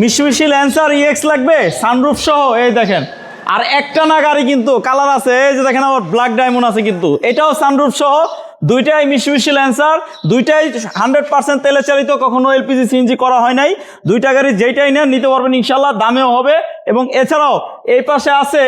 মিশমিশি Lancer EX লাগবে sunroof সহ, এই দেখেন। আর একটা না গাড়ি কিন্তু কালার আছে, এই যে দেখেন আবার ব্ল্যাক ডায়মন্ড আছে কিন্তু। এটাও সানরুফ সহ, দুইটাই মিশমিশি ল্যান্সার দুইটাই হান্ড্রেড পার্সেন্ট তেলে চালিত, কখনো এলপিজি সিএনজি করা হয় নাই। দুইটা গাড়ি যেইটাই নেন, নিতে পারবেন ইনশাল্লাহ দামেও হবে। এবং এছাড়াও, এই পাশে আছে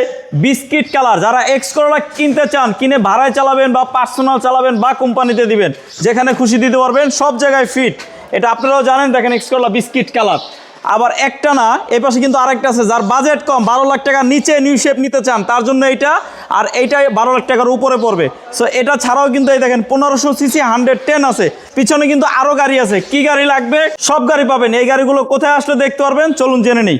বিস্কিট কালার যারা এক্স করলা কিনতে চান, কিনে ভাড়ায় চালাবেন বা পার্সোনাল চালাবেন বা কোম্পানিতে দিবেন, যেখানে খুশি দিতে পারবেন, সব জায়গায় ফিট এটা আপনারাও জানেন, দেখেন এক্স করলা বিস্কিট কালার আবার একটা না এই পাশে কিন্তু আরেকটা আছে, যার বাজেট কম, বারো লাখ টাকার নিচে নিউ শেপ নিতে চান, তার জন্য এইটা, আর এইটা বারো লাখ টাকার উপরে পড়বে। সো এটা ছাড়াও কিন্তু এই দেখেন, পনেরোশো সিসি হান্ড্রেড টেন আছে। পিছনে কিন্তু আরও গাড়ি আছে। কি গাড়ি লাগবে? সব গাড়ি পাবেন। এই গাড়িগুলো কোথায় আসলে দেখতে পারবেন? চলুন জেনে নেই।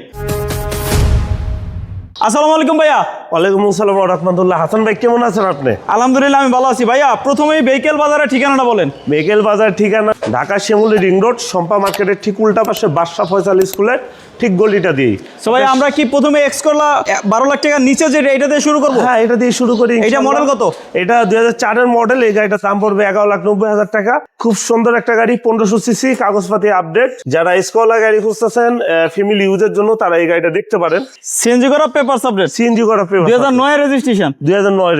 আসসালামু আলাইকুম ভাইয়া। ওয়ালাইকুম আসসালাম রহমতুল্লাহ। হাসান ভাই কেমন আছেন আপনি? আলহামদুলিল্লাহ আমি ভালো আছি। ভাইয়া প্রথমেই বেকেল বাজারের ঠিকানাটা বলেন। বেকেল বাজার ঠিকানা ঢাকা শ্যামলি রিং রোড শম্পা মার্কেটের ঠিক উল্টা পাশে বাদশা ফয়সাল স্কুলের ঠিক গলিটা দিয়ে সবাই আমরা কি প্রথমে এক্স করলা বারো লাখ টাকার নিচে যেটা এটা দিয়ে শুরু করব? হ্যাঁ এটা দিয়ে শুরু করি এটা মডেল কত? এটা দুই হাজার চারের মডেল এই গাড়িটার দাম পড়বে এগারো লাখ নব্বই হাজার টাকা। খুব সুন্দর একটা গাড়ি পনেরোশো সিসি কাগজপাতি আপডেট যারা স্কলা গাড়ি খুঁজতেছেন ফ্যামিলি ইউজের জন্য তারা এই গাড়িটা দেখতে পারেন। সিএনজি করা পেপার সাবজেক্ট সিএনজি করা পেপার রেজিস্ট্রেশন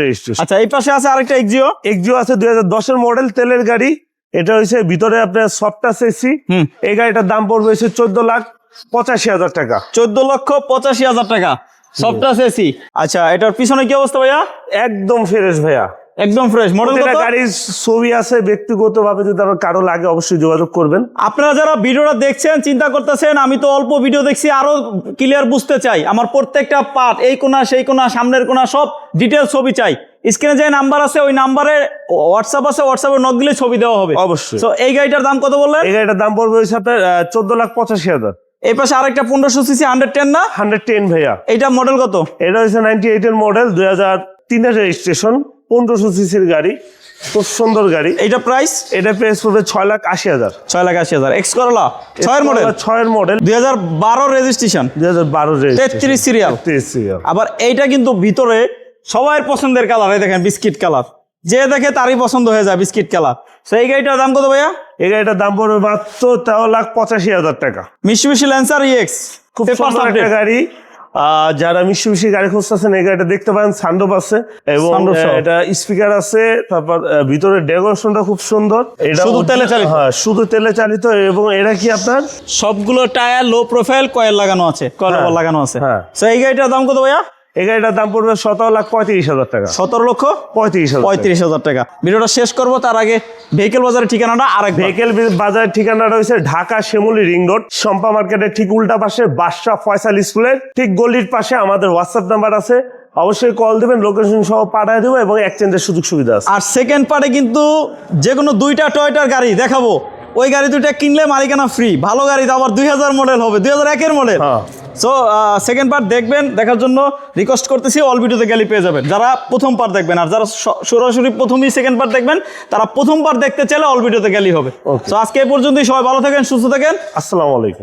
রেজিস্ট্রেশন আচ্ছা এই পাশে আছে আরেকটা আছে মডেল তেলের গাড়ি। এটা হইছে ভিতরে আপনার সফটাস এসি এই গাড়িটার দাম পড়বে হচ্ছে 14 লাখ পঁচাশি হাজার টাকা। 14 লক্ষ পঁচাশি হাজার টাকা। সফটাস এসি আচ্ছা এটার পিছনে কি অবস্থা ভাইয়া? একদম ফ্রেশ ভাইয়া। একদম ফ্রেশ মডেল কত? গাড়ির ছবি আছে ব্যক্তিগত ভাবে যদি আপনার কারও লাগে অবশ্যই যোগাযোগ করবেন। আপনারা যারা ভিডিওটা দেখছেন চিন্তা করতেছেন আমি তো অল্প ভিডিও দেখছি আরও ক্লিয়ার বুঝতে চাই। আমার প্রত্যেকটা পার্ট এই কোনা সেই কোনা সামনের কোনা সব ডিটেল ছবি চাই। স্ক্রিনে যে নাম্বার আছে ওই নাম্বারে হোয়াটসঅ্যাপ আছে হোয়াটসঅ্যাপে নক দিলে ছবি দেওয়া হবে। অবশ্যই। তো এই গাড়িটার দাম কত বললেন? এই গাড়িটার দাম পড়বে হচ্ছে আপনার চোদ্দ লাখ পঁচাশি হাজার। এই পাশে আরেকটা পনেরোশো সিসি হান্ড্রেড টেন না? হান্ড্রেড টেন ভাইয়া। এটা মডেল কত? এটা হচ্ছে নাইনটি এইটের মডেল দুই হাজার তিনের রেজিস্ট্রেশন পনেরোশো সিসির গাড়ি খুব সুন্দর গাড়ি। এইটা প্রাইস এটা প্রাইস পড়বে ছয় লাখ আশি হাজার। ছয় লাখ আশি হাজার। এক্স করলা ছয়ের মডেল ছয়ের মডেল দুই হাজার বারো রেজিস্ট্রেশন দুই হাজার বারো তেত্রিশ সিরিয়াল সিরিয়াল আবার এইটা কিন্তু ভিতরে সবার পছন্দের কালার এই দেখেন বিস্কিট কালার যে দেখে তারই পছন্দ হয়ে যায় বিস্কিট কালার তো এই গাড়িটার দাম কত ভাইয়া? এই গাড়িটার দাম পড়বে মাত্র তেরো লাখ পঁচাশি হাজার টাকা। মিশি মিশি ল্যান্সার ইএক্স খুব সুন্দর একটা গাড়ি। যারা মিষ্টি মিষ্টি গাড়ি খুঁজতেছেন এই গাড়িটা দেখতে পারেন সানরুফ আছে এবং এটা স্পিকার আছে তারপর ভিতরে ডেকোরেশনটা খুব সুন্দর। এটা শুধু তেলে চালিত? হ্যাঁ শুধু তেলে চালিত এবং এটা কি আপনার? সবগুলো টায়ার লো প্রোফাইল কয়েল লাগানো আছে কয়েল হ্যাঁ, লাগানো আছে। হ্যাঁ। এই গাড়িটার দাম কত ভাইয়া? এই গাড়িটার দাম পড়বে সতেরো লাখ পঁয়ত্রিশ হাজার টাকা। সতেরো লক্ষ পঁয়ত্রিশ পঁয়ত্রিশ হাজার টাকা। ভিডিওটা শেষ করব তার আগে ভেহিকেল বাজারের ঠিকানাটা আরেক ভেহিকেল বাজারের ঠিকানা রয়েছে ঢাকা শ্যামলী রিং রোড শম্পা মার্কেটের ঠিক উল্টা পাশে বাদশা ফয়সাল স্কুলের। ঠিক গলির পাশে আমাদের হোয়াটসঅ্যাপ নাম্বার আছে। অবশ্যই কল দেবেন লোকেশন সহ পাঠিয়ে দেবো এবং এক্সচেঞ্জের সুযোগ সুবিধা আছে। আর সেকেন্ড পার্টে কিন্তু যে কোনো দুইটা টয়টার গাড়ি দেখাবো। ওই গাড়ি দুইটা কিনলে মালিকানা ফ্রি ভালো গাড়ি তো আবার দুই হাজার মডেল হবে দুই হাজার একের মডেল হ্যাঁ। সো সেকেন্ড পার্ট দেখবেন দেখার জন্য রিকোয়েস্ট করতেছি অল ভিডিওতে গেলে পেয়ে যাবেন। যারা প্রথম পার্ট দেখবেন আর যারা সরাসরি প্রথমেই সেকেন্ড পার্ট দেখবেন তারা প্রথম পার্ট দেখতে চাইলে অল ভিডিওতে গেলেই হবে। সো তো আজকে এই পর্যন্তই সবাই ভালো থাকেন সুস্থ থাকেন। আসসালামু আলাইকুম।